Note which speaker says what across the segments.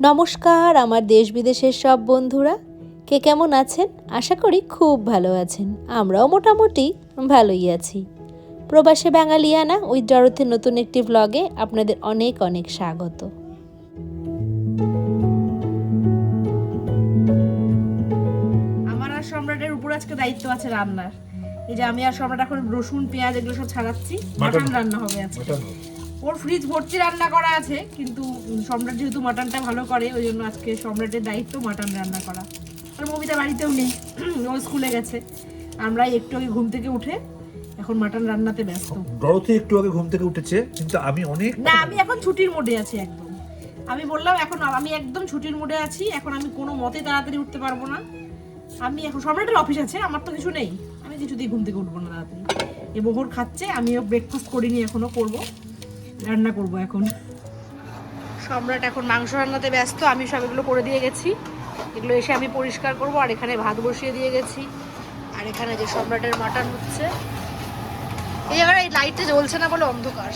Speaker 1: নমস্কার আমার দেশ বিদেশের সব বন্ধুরা। কে কেমন আছেন? আশা করি খুব ভালো আছেন। আমরাও মোটামুটি ভালোই আছি। প্রবাসে বাঙালিয়ানা উইথ ডরথের নতুন একটি ব্লগে আপনাদের অনেক অনেক স্বাগত।
Speaker 2: আমার আর সম্রাটের উপর আজকে দায়িত্ব আছে রান্নার। এই যে আমি আর সম্রাট এখন রসুন পেঁয়াজ এগুলো সব ছাড়াচ্ছি। মাটন। রান্না হবে আজকে। ওর ফ্রিজ ভর্তি রান্না করা আছে কিন্তু সম্রাট যেহেতু মাটনটা ভালো করে ওই জন্য আজকে সম্রাটের দায়িত্ব মাটন রান্না করা। আর মমিতা বাড়িতেও নেই ও স্কুলে গেছে। আমরা একটু আগে ঘুম থেকে উঠে এখন মাটন রান্নাতে ব্যস্ত।
Speaker 3: ডরথি একটু আগে ঘুম থেকে উঠেছে কিন্তু আমি অনেক
Speaker 2: না আমি এখন ছুটির মোডে আছি একদম। আমি বললাম এখন আমি একদম ছুটির মোডে আছি এখন আমি কোনো মতে তাড়াতাড়ি উঠতে পারব না। আমি এখন সম্রাটের অফিস আছে আমার তো কিছু নেই। আমি কিছুতেই ঘুম থেকে উঠবো না তাড়াতাড়ি। এ মোহর খাচ্ছে আমিও ব্রেকফাস্ট করিনি এখনও করব। রান্না করব এখন। সম্রাট এখন মাংস রান্নাতে ব্যস্ত, আমি সব এগুলো করে দিয়ে গেছি। এগুলো এসে আমি পরিষ্কার করব, আর এখানে ভাত বসিয়ে দিয়ে গেছি। আর এখানে যে সম্রাটের মাটন হচ্ছে। এই জায়গায় এই লাইটটা জ্বলছে না বলে অন্ধকার।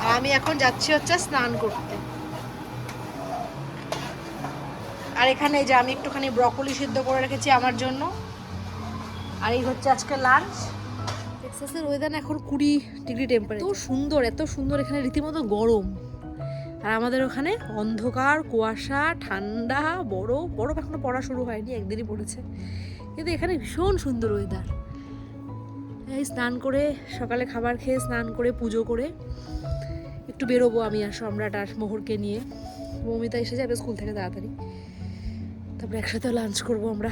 Speaker 2: আর আমি এখন যাচ্ছি হচ্ছে স্নান করতে। আর এখানে যে আমি একটুখানি ব্রকলি সিদ্ধ করে রেখেছি আমার জন্য। আর এই হচ্ছে আজকে লাঞ্চ। টেক্সাসের ওয়েদার এখন কুড়ি ডিগ্রি টেম্পারেচার এত সুন্দর এত সুন্দর, এখানে রীতিমতো গরম। আর আমাদের ওখানে অন্ধকার, কুয়াশা, ঠান্ডা, বরফ। বরফ এখনও পড়া শুরু হয়নি, একদিনই পড়েছে। কিন্তু এখানে ভীষণ সুন্দর ওয়েদার এই স্নান করে, সকালে খাবার খেয়ে স্নান করে, পুজো করে একটু বেরোবো আমি আর সম্রাট আর মোহরকে নিয়ে। মৌমিতা এসে যাবে স্কুল থেকে তাড়াতাড়ি। তারপরে একসাথে লাঞ্চ করব আমরা।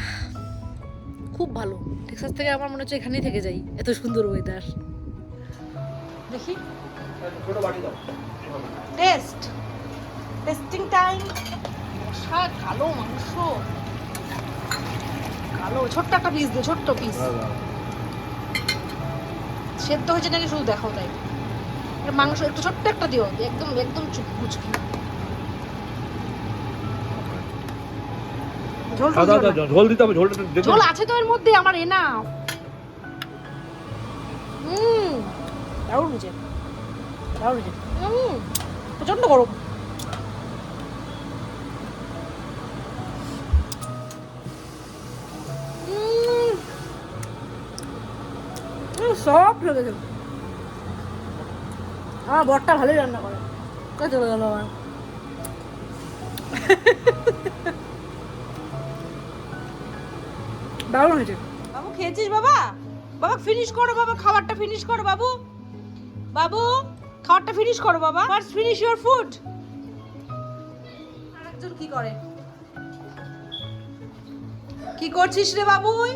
Speaker 2: খুব ভালো। টেক্সাস থেকে আমার মনে হচ্ছে এখানেই থেকে যাই এত সুন্দর ওয়েদার দেখি। টেস্ট টেস্টিং টাইম মশা কালো মাংস। কালো ছোট্ট একটা পিস দে ছোট্ট পিস সেদ্ধ হয়েছে নাকি শুধু দেখাও তাই। মাংস একটু ছোট্ট একটা দিও একদম একদম চুপ মুচকি ঝোল টোল দিও
Speaker 3: ঝোল দিতে হবে ঝোলটা
Speaker 2: ঝোল আছে তো এর মধ্যে আমার এনা হুম দারুণ হয়েছে। দারুণ হয়েছে। হুম প্রচণ্ড গরম। সব হয়ে গেছে আমার বরটা ভালোই রান্না করে। চলে গেল আমার? দারুণ হয়েছে। বাবু, খেয়েছিস বাবা? বাবা ফিনিশ করো বাবা, খাবারটা ফিনিশ করো বাবু। বাবু, খাবারটা ফিনিশ করো বাবা। ফার্স্ট ফিনিশ ইওর ফুড আরেকজন কি করে? কি করছিস রে বাবুই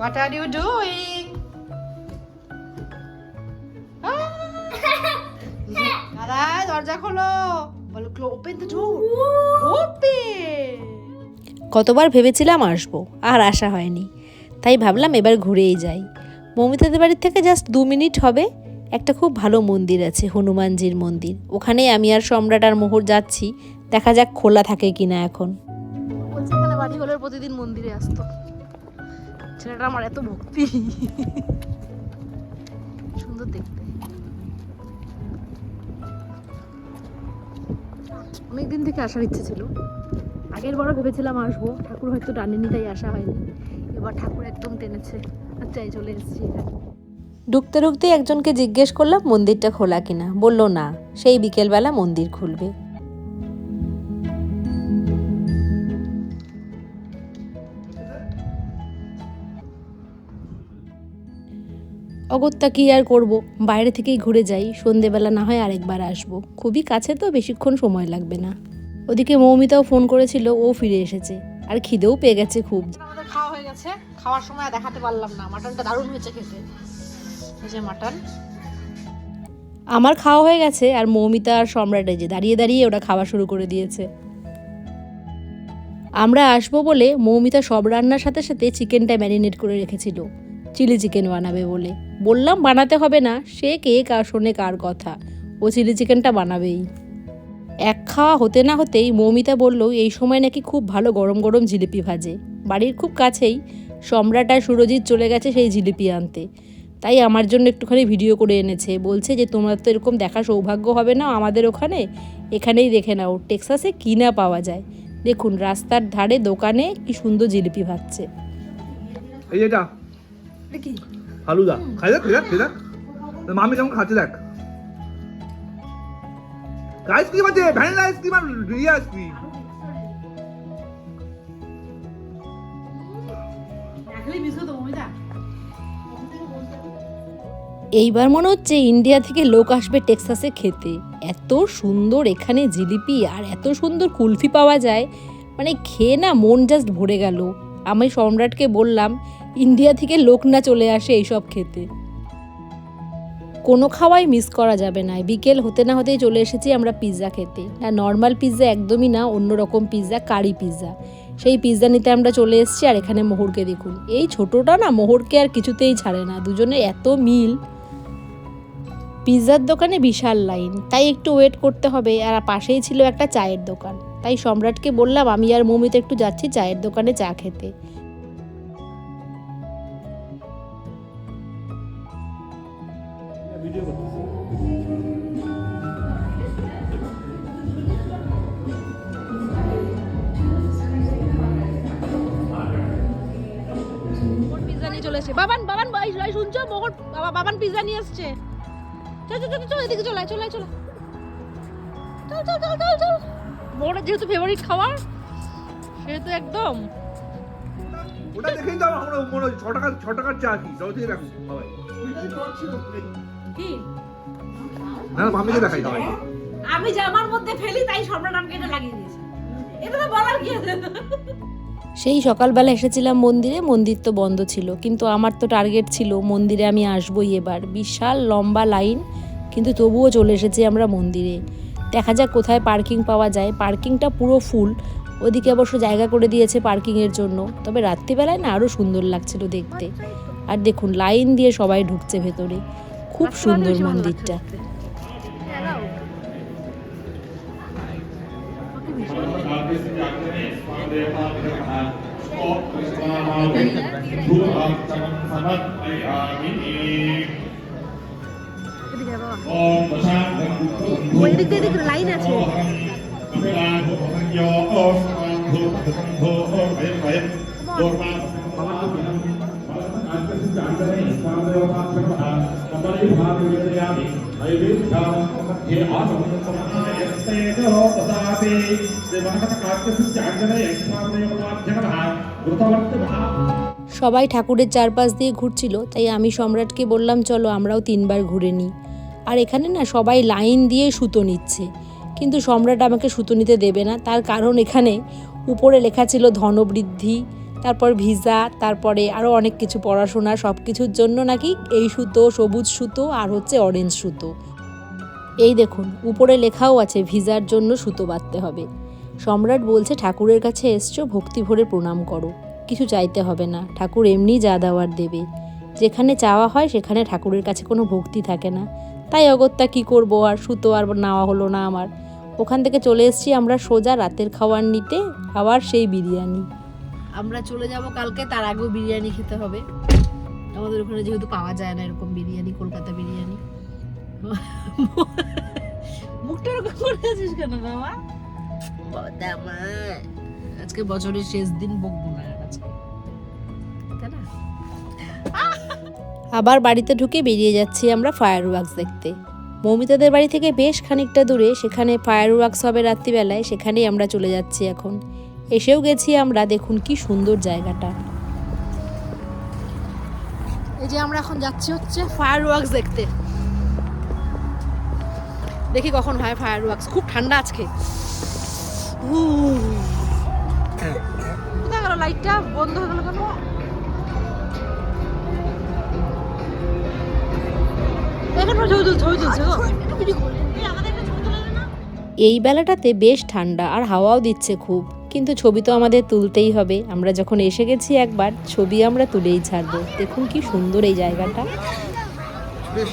Speaker 2: What are you doing? দাদা দরজা খোলো। বলো ওপেন দ্য ডোর ওপেন
Speaker 1: কতবার ভেবেছিলাম আসব আর আসা হয়নি। তাই ভাবলাম এবার ঘুরেই যাই। মমিতাদের বাড়ির থেকে জাস্ট দু মিনিট হবে। একটা খুব ভালো মন্দির আছে হনুমানজির মন্দির। ওখানেই আমি আর সম্রাট আর মোহর যাচ্ছি। দেখা যাক খোলা থাকে কিনা এখন।
Speaker 2: বলছে এখানে বাড়ি হলে প্রতিদিন মন্দিরে আসতো। ছেলেটা আমার এত ভক্তি। অনেকদিন থেকে আসার ইচ্ছে ছিল। আগের বারও ভেবেছিলাম আসব, ঠাকুর হয়তো টানেনি, তাই আসা হয়নি। এবার ঠাকুর একদম টেনেছে, আর চাই চলে এসেছি
Speaker 1: ঢুকতে ঢুকতে একজনকে জিজ্ঞেস করলাম, মন্দিরটা খোলা কিনা? বলল, না, সেই বিকেলবেলা মন্দির খুলবে। অগত্যা কি আর করব? বাইরে থেকেই ঘুরে যাই সন্ধেবেলা না হয় আরেকবার আসব। খুবই কাছে তো বেশিক্ষণ সময় লাগবে না। ওদিকে মৌমিতাও ফোন করেছিল ও ফিরে এসেছে। আর খিদেও পেয়ে গেছে খুব।
Speaker 2: আমাদের খাওয়া হয়ে গেছে। খাওয়ার সময় দেখাতে পারলাম না। মাটনটা দারুণ হয়েছে খেতে। এই যে মাটন।
Speaker 1: আমার খাওয়া হয়ে গেছে আর মৌমিতা আর সম্রাট যে দাঁড়িয়ে দাঁড়িয়ে ওরা খাওয়া শুরু করে দিয়েছে। আমরা আসব বলে মৌমিতা সব রান্নার সাথে সাথে চিকেনটা ম্যারিনেট করে রেখেছিল। চিলি চিকেন বানাবে বলে। বললাম, বানাতে হবে না, সে কে কার শোনে কার কথা। ও চিলি চিকেনটা বানাবেই। এক খাওয়া হতে না হতেই মৌমিতা বলল, এই সময় নাকি খুব ভালো গরম গরম জিলিপি ভাজে। বাড়ির খুব কাছেই সম্রাট আর সুরজিৎ চলে গেছে সেই জিলিপি আনতে। তাই আমার জন্য একটুখানি ভিডিও করে এনেছে। বলছে যে, তোমার তো এরকম দেখা সৌভাগ্য হবে না আমাদের ওখানে। এখানেই দেখে নাও, টেক্সাসে কি না পাওয়া যায়। দেখুন, রাস্তার ধারে দোকানে কি সুন্দর জিলিপি ভাজছে।
Speaker 3: এটা।
Speaker 2: কি
Speaker 3: ফালুদা খাই দেখ খাই দেখ খাই দেখ। মামি কেমন খাচ্ছে দেখ। আইসক্রিম আছে ভ্যানিলা আইসক্রিম আর রিয়া আইসক্রিম।
Speaker 1: এইবার মনে হচ্ছে ইন্ডিয়া থেকে লোক আসবে টেক্সাসে খেতে। এত সুন্দর এখানে জিলিপি আর এত সুন্দর কুলফি পাওয়া যায়। মানে খেয়ে না মন জাস্ট ভরে গেল। আমি সম্রাটকে বললাম, ইন্ডিয়া থেকে লোক না চলে আসে এইসব খেতে। কোনো খাওয়াই মিস করা যাবে না। বিকেল হতে না হতেই চলে এসেছি আমরা পিৎজা খেতে। না নর্মাল পিৎজা একদমই না, অন্যরকম পিৎজা কারি পিৎজা সেই পিৎজা নিতে আমরা চলে এসেছি আর এখানে মোহরকে দেখুন। এই ছোটোটা না, মোহরকে আর কিছুতেই ছাড়ে না। দুজনে এত মিল। পিৎজার দোকানে বিশাল লাইন তাই একটু ওয়েট করতে হবে। আর পাশেই ছিল একটা চায়ের দোকান। তাই সম্রাটকে বললাম, আমি আর মমিতে একটু যাচ্ছি, চায়ের দোকানে চা খেতে।
Speaker 2: চলে এসেছে। বাবান বাবান ভাই শুনছো? মোহর, বাবা, বাবান পিৎজা নিয়ে এসেছে। চল চল চল চল, এদিকে চলে চলে চলে। চল চল চল চল চল। মোহরের যেহেতু ফেভারিট খাবার সেহেতু একদম।
Speaker 3: ওটা দেখেই তো আমার মনে হয় ছ টাকার ছ টাকার চা কি? জল থেকে রাখুন সবাই
Speaker 2: কি?
Speaker 3: না মামিকে দেখাই সবাই
Speaker 2: আমি জামার মধ্যে ফেলি তাই সম্রাট আমাকে এটা লাগিয়ে দিয়েছে। এটা তো বলার কি আছে?
Speaker 1: সেই সকালবেলা এসেছিলাম মন্দিরে মন্দির তো বন্ধ ছিল কিন্তু আমার তো টার্গেট ছিল মন্দিরে আমি আসবই এবার। বিশাল লম্বা লাইন কিন্তু তবুও চলে এসেছি আমরা মন্দিরে। দেখা যাক কোথায় পার্কিং পাওয়া যায়। পার্কিংটা পুরো ফুল ওদিকে অবশ্য জায়গা করে দিয়েছে পার্কিংয়ের জন্য। তবে রাত্রিবেলায় না আরও সুন্দর লাগছিল দেখতে। আর দেখুন লাইন দিয়ে সবাই ঢুকছে ভেতরে। খুব সুন্দর মন্দিরটা। সবাই ঠাকুরের চারপাশ দিয়ে ঘুরছিল তাই আমি সম্রাটকে বললাম চলো আমরাও তিনবার ঘুরে নিই। আর এখানে না সবাই লাইন দিয়ে সুতো নিচ্ছে। কিন্তু সম্রাট আমাকে সুতো নিতে দেবে না। তার কারণ এখানে উপরে লেখা ছিল ধনবৃদ্ধি, তারপর ভিসা, তারপরে আরও অনেক কিছু পড়াশোনা সব কিছুর জন্য নাকি এই সুতো, সবুজ সুতো আর হচ্ছে অরেঞ্জ সুতো। এই দেখুন, উপরে লেখাও আছে ভিসার জন্য সুতো বাঁধতে হবে। সম্রাট বলছে, ঠাকুরের কাছে এসছো, ভক্তি ভরে প্রণাম করো। কিছু চাইতে হবে না। ঠাকুর এমনি যা দেওয়ার দেবে। যেখানে চাওয়া হয় সেখানে ঠাকুরের কাছে কোনো ভক্তি থাকে না। তাই অগত্যা কি করব? আর সুতো আর নেওয়া হলো না আমার। ওখান থেকে চলে এসেছি আমরা সোজা রাতের খাবার নিতে, আবার সেই বিরিয়ানি।
Speaker 2: আমরা চলে যাব কালকে, তার আগেও বিরিয়ানি খেতে হবে। আমাদের ওখানে যেহেতু পাওয়া যায় না এরকম বিরিয়ানি, কলকাতা বিরিয়ানি। মুখটা করে আছিস কেন বাবা আজকে বছরের শেষ দিন বকবো না আজকে। তাই না?
Speaker 1: আবার বাড়িতে ঢুকে বেরিয়ে যাচ্ছি আমরা ফায়ার ওয়ার্কস দেখতে। মৌমিতাদের বাড়ি থেকে বেশ খানিকটা দূরে, সেখানে ফায়ার ওয়ার্কস হবে রাত্রিবেলায়, সেখানেই আমরা চলে যাচ্ছি এখন। এসেও গেছি আমরা, দেখুন কি সুন্দর জায়গাটা।
Speaker 2: এই যে আমরা এখন যাচ্ছি হচ্ছে ফায়ার ওয়ার্কস দেখতে। দেখি কখন হয় ফায়ার ওয়ার্কস, খুব ঠান্ডা আজকে। লাইটটা বন্ধ হয়ে গেল কেন?
Speaker 1: এই বেলাটাতে বেশ ঠান্ডা আর হাওয়াও দিচ্ছে খুব কিন্তু ছবি তো আমাদের তুলতেই হবে। আমরা যখন এসে গেছি একবার ছবি আমরা তুলেই ছাড়বো। দেখুন কি সুন্দর এই জায়গাটা।
Speaker 4: বেশ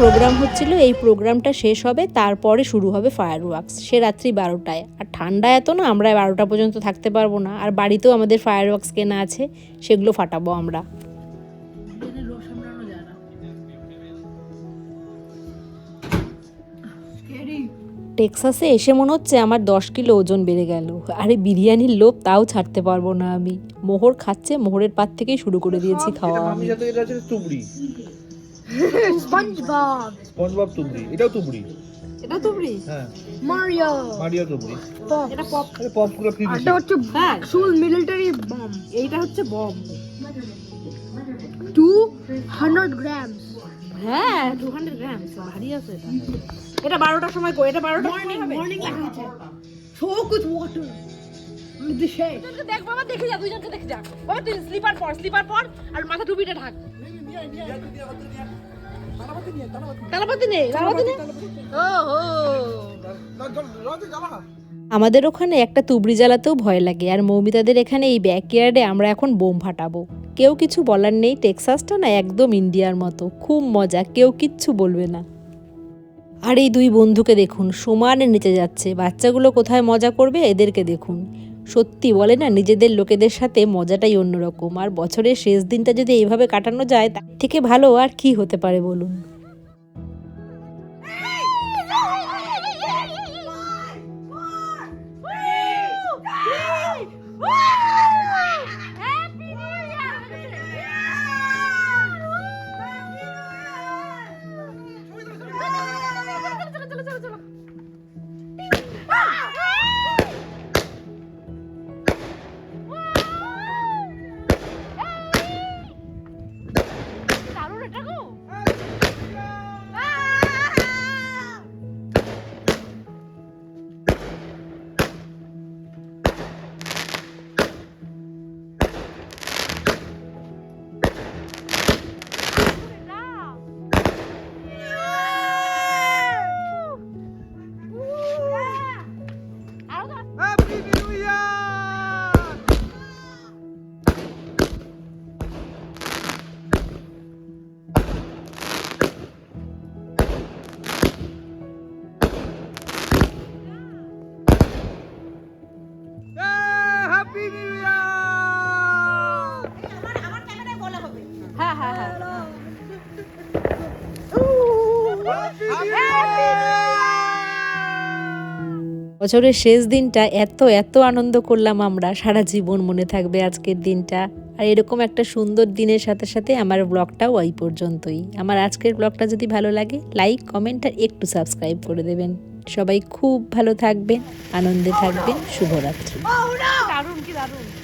Speaker 1: প্রোগ্রাম হচ্ছিল এই প্রোগ্রামটা শেষ হবে তারপরে শুরু হবে ফায়ার ওয়ার্কস সে রাত্রি বারোটায়। আর ঠান্ডা এত না আমরা বারোটা পর্যন্ত থাকতে পারব না। আর বাড়িতেও আমাদের ফায়ার ওয়ার্কস কেনা আছে সেগুলো ফাটাবো আমরা। টেক্সাসে এসে মনে হচ্ছে আমার দশ কিলো ওজন বেড়ে গেল। আরে বিরিয়ানির লোভ তাও ছাড়তে পারব না আমি। মোহর খাচ্ছে মোহরের পাত থেকেই শুরু করে দিয়েছি খাওয়া আমি।
Speaker 3: এটা
Speaker 5: SpongeBob,
Speaker 3: স্পঞ্জবব তুবড়ি। এটাও তুবড়ি?
Speaker 2: এটা তুবড়ি?
Speaker 3: হ্যাঁ।
Speaker 5: Mario,
Speaker 3: মারিও তুবড়ি।
Speaker 2: এটা পপ
Speaker 3: আরে পপ কি
Speaker 5: এটা হচ্ছে। actual military bomb.
Speaker 2: এইটা হচ্ছে বম
Speaker 5: 200 grams.
Speaker 2: হ্যাঁ টু হান্ড্রেড গ্রাম ভারী আছে এটা। এটা বারোটার সময় কো এটা বারোটার
Speaker 5: Morning,
Speaker 2: সময় হবে?
Speaker 5: morning লেখা আছে। Soak with water. With the shade.
Speaker 2: দেখ বাবা দেখে যা দুইজনকে দেখে যা। বাবা তুই স্লিপার পর স্লিপার পর আর মাথা টুপিটা ঢাক। তালাপাতি নেই তালাপাতি নেই? ও হো
Speaker 1: আমাদের ওখানে একটা তুবড়ি জ্বালাতেও ভয় লাগে আর মৌমিতাদের এখানে এই ব্যাকইয়ার্ডে আমরা এখন বোম ফাটাবো। কেউ কিছু বলার নেই টেক্সাসটা না একদম ইন্ডিয়ার মতো খুব মজা কেউ কিচ্ছু বলবে না। আর এই দুই বন্ধুকে দেখুন সমানে নিচে যাচ্ছে বাচ্চাগুলো কোথায় মজা করবে এদেরকে দেখুন। সত্যি বলে না, নিজেদের লোকেদের সাথে মজাটাই অন্যরকম। আর বছরের শেষ দিনটা যদি এইভাবে কাটানো যায়, তার থেকে ভালো আর কি হতে পারে বলুন? বছরের শেষ দিনটা এত এত আনন্দ করলাম আমরা। সারা জীবন মনে থাকবে আজকের দিনটা। আর এরকম একটা সুন্দর দিনের সাথে সাথে আমার ব্লগটাও ওই পর্যন্তই। আমার আজকের ব্লগটা যদি ভালো লাগে, লাইক, কমেন্ট আর একটু সাবস্ক্রাইব করে দেবেন। সবাই খুব ভালো থাকবেন, আনন্দে থাকবেন, শুভরাত্রি।
Speaker 2: দারুণ, কি দারুণ।